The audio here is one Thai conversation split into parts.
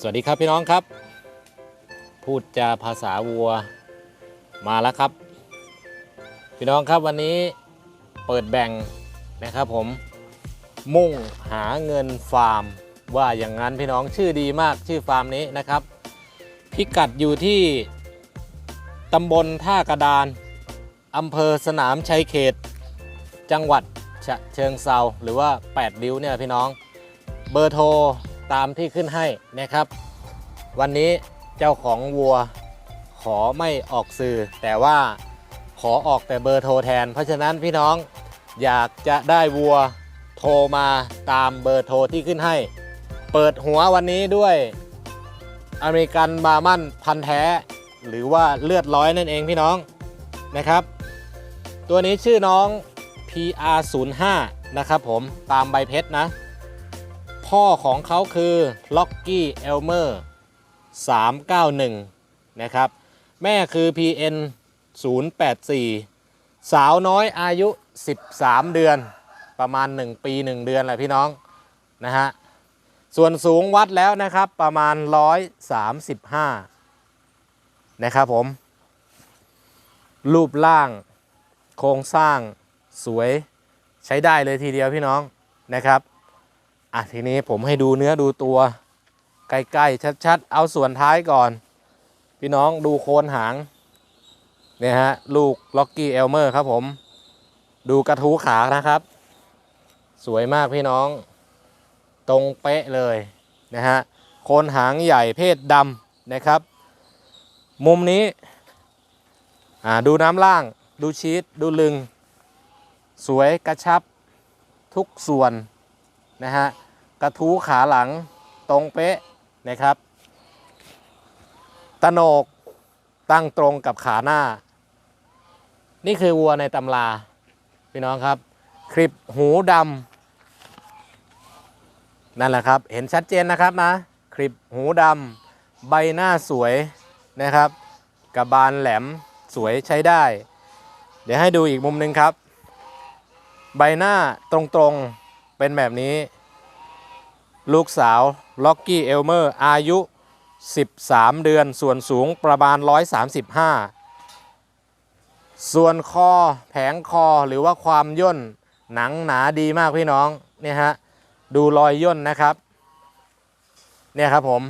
สวัสดีครับพี่น้องครับ พูดจาภาษาวัวมาแล้วครับ พี่น้องครับวันนี้เปิดแบ่งนะครับผมมุ่งหาเงินฟาร์ม ว่าอย่างนั้นพี่น้องชื่อดีมากชื่อฟาร์มนี้นะครับ พิกัดอยู่ที่ตำบลท่ากระดานอำเภอสนามชัยเขต จังหวัดฉะเชิงเซาหรือว่า 8 ริ้วเนี่ยพี่น้องเบอร์โทร ตามที่ขึ้นให้นะครับ วันนี้เจ้าของวัวขอไม่ออกสื่อ แต่ว่าขอออกแต่เบอร์โทรแทน เพราะฉะนั้นพี่น้องอยากจะได้วัวโทรมาตามเบอร์โทรที่ขึ้นให้ เปิดหัววันนี้ด้วยอเมริกันบาร์มันพันแท้ หรือว่าเลือดร้อยนั่นเองพี่น้องนะครับ ตัวนี้ชื่อน้อง PR05 นะครับผมตามใบเพชรนะ พ่อของเขาคือ Locky Elmer 391 นะครับ แม่คือ PN 084 สาวน้อยอายุ 13 เดือนประมาณ 1 ปี 1 เดือนแหละพี่น้อง นะฮะ ส่วนสูงวัดแล้วนะครับประมาณ 135 นะครับผม รูปร่าง โครงสร้างสวยใช้ได้เลยทีเดียวพี่น้องนะครับ อะทีนี้ผมให้ดูเนื้อดูตัว ใกล้ๆชัดๆ เอาส่วนท้ายก่อน พี่น้องดูโคนหางเนี่ยฮะ ลูกล็อกกี้เอลเมอร์ครับผม ดูกระทู้ขานะครับ สวยมากพี่น้อง ตรงเป๊ะเลยนะฮะโคนหางใหญ่เพศดำนะครับ มุมนี้อ่าดูน้ำล่าง ดูชีสดูลึง สวยกระชับทุกส่วนนะฮะ กระทู้ขาหลังตรงเป๊ะนะครับตโนกตั้งตรงกับขาหน้า นี่คือวัวในตำราพี่น้องครับ คลิปหูดำนั่นแหละครับ เห็นชัดเจนนะครับนะ คลิปหูดำใบหน้าสวยนะครับกระบาลแหลมสวยใช้ได้ เดี๋ยวให้ดูอีกมุมหนึ่งครับ ใบหน้าตรงๆเป็นแบบนี้ ลูกสาวล็อกกี้เอลเมอร์อายุ 13 เดือน ส่วนสูงประมาณ 135 ส่วนคอแผงคอหรือว่าความย่น หนังหนาดีมากพี่น้องเนี่ยฮะดูรอยย่นนะครับ เนี่ยครับผม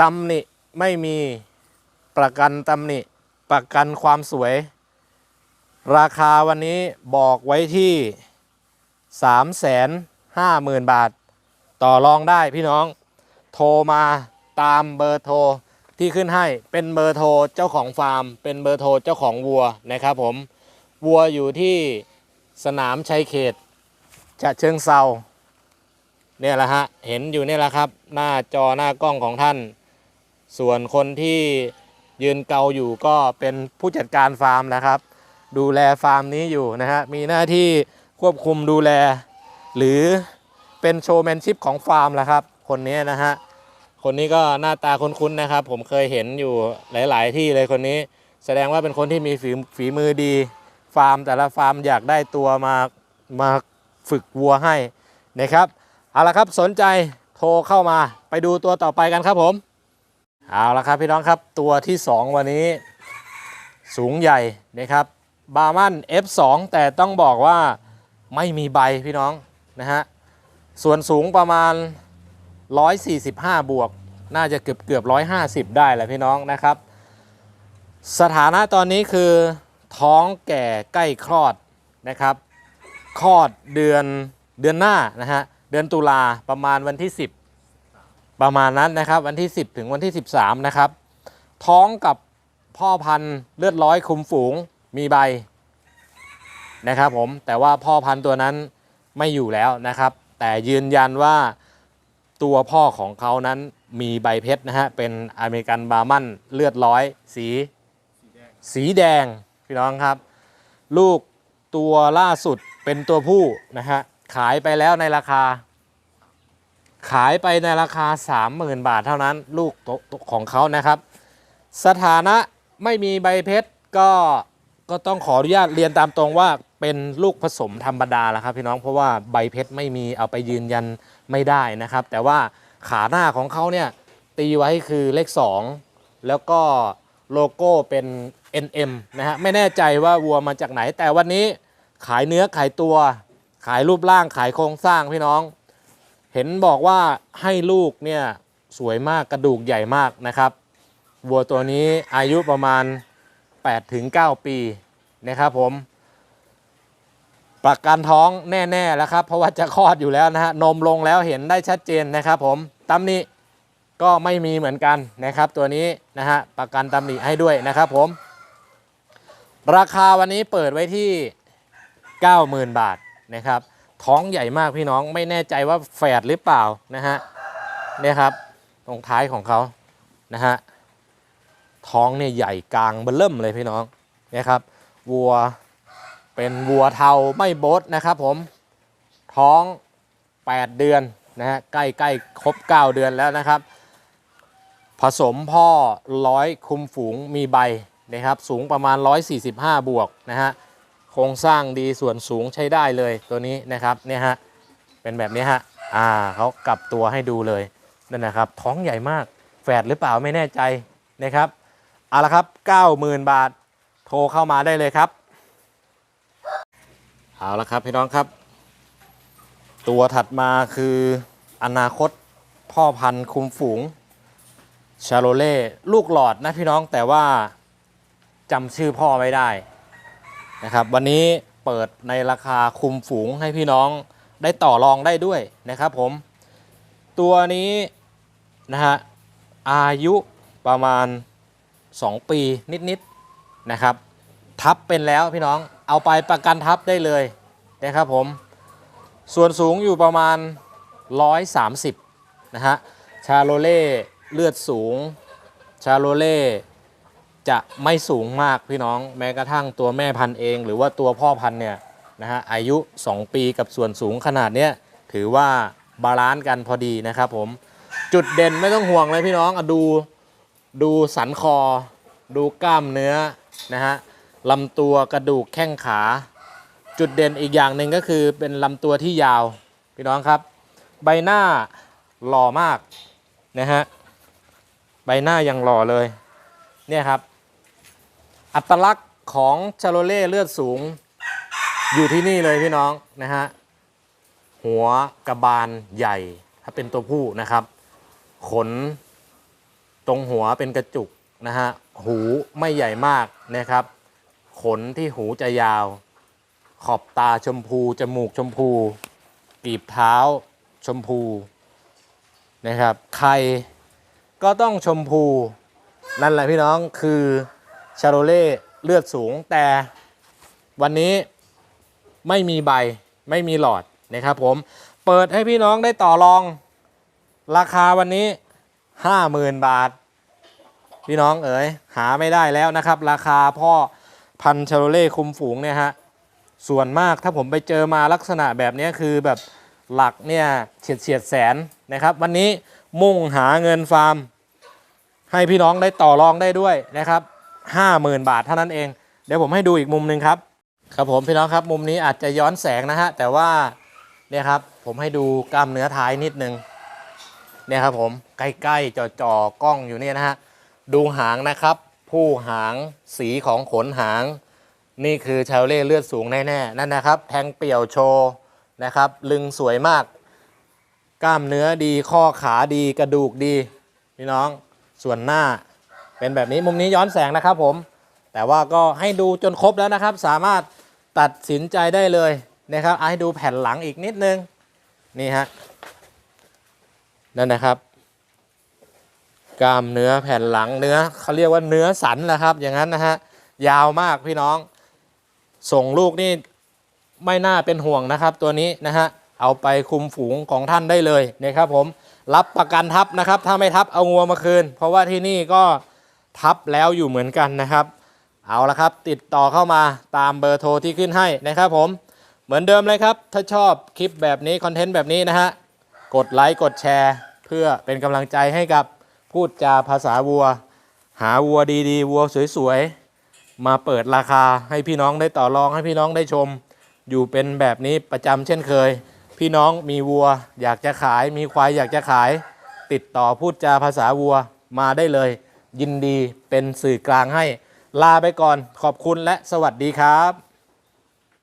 ตำหนิไม่มีประกันตำหนิประกันความสวย ราคาวันนี้บอกไว้ที่3 5 0 0 0 0 บาท ต่อรองได้พี่น้อง โทรมาตามเบอร์โทรที่ขึ้นให้เป็นเบอร์โทรเจ้าของฟาร์ม เป็นเบอร์โทรเจ้าของวัวนะครับผมวัวอยู่ที่สนามชัยเขตฉะเชิงเซาเนี่ยแหละฮะเห็นอยู่เนี่ยแหละครับ หน้าจอหน้ากล้องของท่าน ส่วนคนที่ยืนเกาอยู่ก็เป็นผู้จัดการฟาร์มนะครับ ดูแลฟาร์มนี้อยู่นะฮะมีหน้าที่ควบคุมดูแล หรือเป็นโชว์แมนชิพของฟาร์มแหละครับ คนนี้นะฮะ คนนี้ก็หน้าตาคุ้นๆนะครับ ผมเคยเห็นอยู่หลาย ๆ ที่เลยคนนี้ แสดงว่าเป็นคนที่มีฝีฝีมือดี ฟาร์มแต่ละฟาร์มอยากได้ตัวมามาฝึกวัวให้นะครับเอาละครับสนใจโทรเข้ามาไปดูตัวต่อไปกันครับผม เอาละครับพี่น้องครับตัวที่ 2 วันนี้ สูงใหญ่นะครับบาร์มัน F2 แต่ต้องบอกว่าไม่มีใบพี่น้อง นะฮะ ส่วนสูงประมาณ 145 บวก น่าจะเกือบเกือบ 150 ได้แหละพี่น้องนะครับ สถานะตอนนี้คือท้องแก่ใกล้คลอดนะครับ คลอดเดือนเดือนหน้านะฮะ เดือนตุลาประมาณวันที่ 10 ประมาณนั้นนะครับ วันที่ 10 ถึงวันที่ 13 นะครับ ท้องกับพ่อพันธุ์เลือดร้อยคุมฝูงมีใบนะครับผมแต่ว่าพ่อพันธุ์ตัวนั้น ไม่อยู่แล้วนะครับ แต่ยืนยันว่าตัวพ่อของเขานั้นมีใบเพชรนะฮะ เป็นอเมริกันบาร์มันเลือดร้อย สีสีแดงพี่น้องครับ ลูกตัวล่าสุดเป็นตัวผู้นะฮะ ขายไปแล้วในราคา ขายไปในราคา 30,000 บาทเท่านั้นลูกของเขานะครับ สถานะไม่มีใบเพชรก็ ก็ต้องขออนุญาตเรียนตามตรงว่าเป็นลูกผสมธรรมดาแล้วครับพี่น้องเพราะว่าใบเพชรไม่มีเอาไปยืนยันไม่ได้นะครับ แต่ว่าขาหน้าของเขาเนี่ยตีไว้คือเลข 2 แล้วก็โลโก้เป็น NM นะฮะไม่แน่ใจว่าวัวมาจากไหน แต่วันนี้ขายเนื้อขายตัว ขายรูปร่างขายโครงสร้างพี่น้อง เห็นบอกว่าให้ลูกเนี่ยสวยมากกระดูกใหญ่มากนะครับ วัวตัวนี้อายุประมาณ 8-9ปีนะครับผม ประกันท้องแน่ๆแล้วครับ เพราะว่าจะคลอดอยู่แล้วนะฮะนมลงแล้วเห็นได้ชัดเจนนะครับผมตำหนิก็ไม่มีเหมือนกันนะครับ ตัวนี้นะฮะประกันตำหนิให้ด้วยนะครับผม ราคาวันนี้เปิดไว้ที่ 90,000 บาทนะครับ ท้องใหญ่มากพี่น้องไม่แน่ใจว่าแฝดหรือเปล่านะฮะเนี่ยครับตรงท้ายของเขานะฮะ ท้องเนี่ยใหญ่กลางเบอร์เริ่มเลยพี่น้องเนี่ยครับวัวเป็นวัวเทาไม่โบดนะครับผมท้อง 8 เดือนนะฮะใกล้ใกล้ครบ 9 เดือนแล้วนะครับ ผสมพ่อร้อยคุมฝูงมีใบนะครับสูงประมาณ 145 บวกนะฮะโครงสร้างดีส่วนสูงใช้ได้เลยตัวนี้นะครับเนี่ยฮะเป็นแบบนี้ฮะอ่าเขากลับตัวให้ดูเลยนั่นนะครับ ท้องใหญ่มากแฝดหรือเปล่าไม่แน่ใจนะครับ เอาละครับ 90,000 บาท โทรเข้ามาได้เลยครับ เอาละครับพี่น้องครับ ตัวถัดมาคืออนาคตพ่อพันธุ์คุมฝูงชาโลเล่ลูกหลอดนะพี่น้องแต่ว่าจำชื่อพ่อไม่ได้นะครับ วันนี้เปิดในราคาคุมฝูงให้พี่น้องได้ต่อรองได้ด้วยนะครับผม ตัวนี้นะฮะอายุประมาณ 2 ปีนิดๆนะครับ ทับเป็นแล้วพี่น้องเอาไปประกันทับได้เลยนะครับผม ส่วนสูงอยู่ประมาณ 130 นะฮะ ชาโลเล่เลือดสูง ชาโลเล่จะไม่สูงมากพี่น้อง แม้กระทั่งตัวแม่พันธุ์เอง หรือว่าตัวพ่อพันธุ์เนี่ยนะฮะอายุ 2 ปีกับส่วนสูงขนาดเนี้ยถือว่าบาลานซ์กันพอดีนะครับผม จุดเด่นไม่ต้องห่วงเลยพี่น้องอดู ดูสันคอ ดูกล้ามเนื้อนะฮะลำตัวกระดูกแข้งขา จุดเด่นอีกอย่างหนึ่งก็คือเป็นลำตัวที่ยาว พี่น้องครับ ใบหน้าหล่อมากนะฮะใบหน้ายังหล่อเลยเนี่ยครับ อัตลักษณ์ของชาโลเล่เลือดสูง อยู่ที่นี่เลยพี่น้องนะฮะหัวกระบาลใหญ่ถ้าเป็นตัวผู้นะครับ ขน ตรงหัวเป็นกระจุกนะฮะหูไม่ใหญ่มากนะครับ ขนที่หูจะยาว ขอบตาชมพู จมูกชมพูปีบเท้าชมพูนะครับไข่ก็ต้องชมพู นั่นแหละพี่น้องคือชาโรเล่เลือดสูงแต่วันนี้ไม่มีใบไม่มีหลอดนะครับผม เปิดให้พี่น้องได้ต่อรองราคาวันนี้ 50,000บาท พี่น้องเอ๋ยหาไม่ได้แล้วนะครับ ราคาพ่อพันชาโรเล่คุมฝูงเนี่ยฮะส่วนมากถ้าผมไปเจอมาลักษณะแบบนี้คือแบบหลักเนี่ยเฉียดเฉียดแสนนะครับ วันนี้มุ่งหาเงินฟาร์ม ให้พี่น้องได้ต่อรองได้ด้วยนะครับ50,000บาทเท่านั้นเอง เดี๋ยวผมให้ดูอีกมุมหนึ่งครับครับผมพี่น้องครับมุมนี้อาจจะย้อนแสงนะฮะแต่ว่าเนี่ยครับผมให้ดูกล้ามเนื้อท้ายนิดนึง เนี่ยครับผมใกล้ๆจ่อๆกล้องอยู่เนี่ยนะฮะดูหางนะครับ ผู้หางสีของขนหาง นี่คือชาวเล่เลือดสูงแน่ๆนั่นนะครับ แทงเปี่ยวโชว์นะครับ ลึงสวยมาก กล้ามเนื้อดีข้อขาดีกระดูกดีพี่น้องส่วนหน้าเป็นแบบนี้มุมนี้ย้อนแสงนะครับผม แต่ว่าก็ให้ดูจนครบแล้วนะครับ สามารถตัดสินใจได้เลยนะครับให้ดูแผ่นหลังอีกนิดนึงนี่ฮะ นั่นนะครับกล้ามเนื้อแผ่นหลังเนื้อเขาเรียกว่าเนื้อสันแหละครับ อย่างนั้นนะฮะยาวมากพี่น้อง ส่งลูกนี่ไม่น่าเป็นห่วงนะครับ ตัวนี้นะฮะเอาไปคุมฝูงของท่านได้เลยนะครับผมรับประกันทับนะครับ ถ้าไม่ทับเอางัวมาคืน เพราะว่าที่นี่ก็ทับแล้วอยู่เหมือนกันนะครับ เอาละครับ ติดต่อเข้ามาตามเบอร์โทรที่ขึ้นให้นะครับผมเหมือนเดิมเลยครับ ถ้าชอบคลิปแบบนี้คอนเทนต์แบบนี้นะฮะกดไลค์กดแชร์ เพื่อเป็นกำลังใจให้กับพูดจาภาษาวัว หาวัวดีๆ วัวสวยๆ มาเปิดราคาให้พี่น้องได้ต่อรองให้พี่น้องได้ชม อยู่เป็นแบบนี้ประจำเช่นเคย พี่น้องมีวัวอยากจะขาย มีควายอยากจะขาย ติดต่อพูดจาภาษาวัวมาได้เลย ยินดีเป็นสื่อกลางให้ ลาไปก่อนขอบคุณและสวัสดีครับ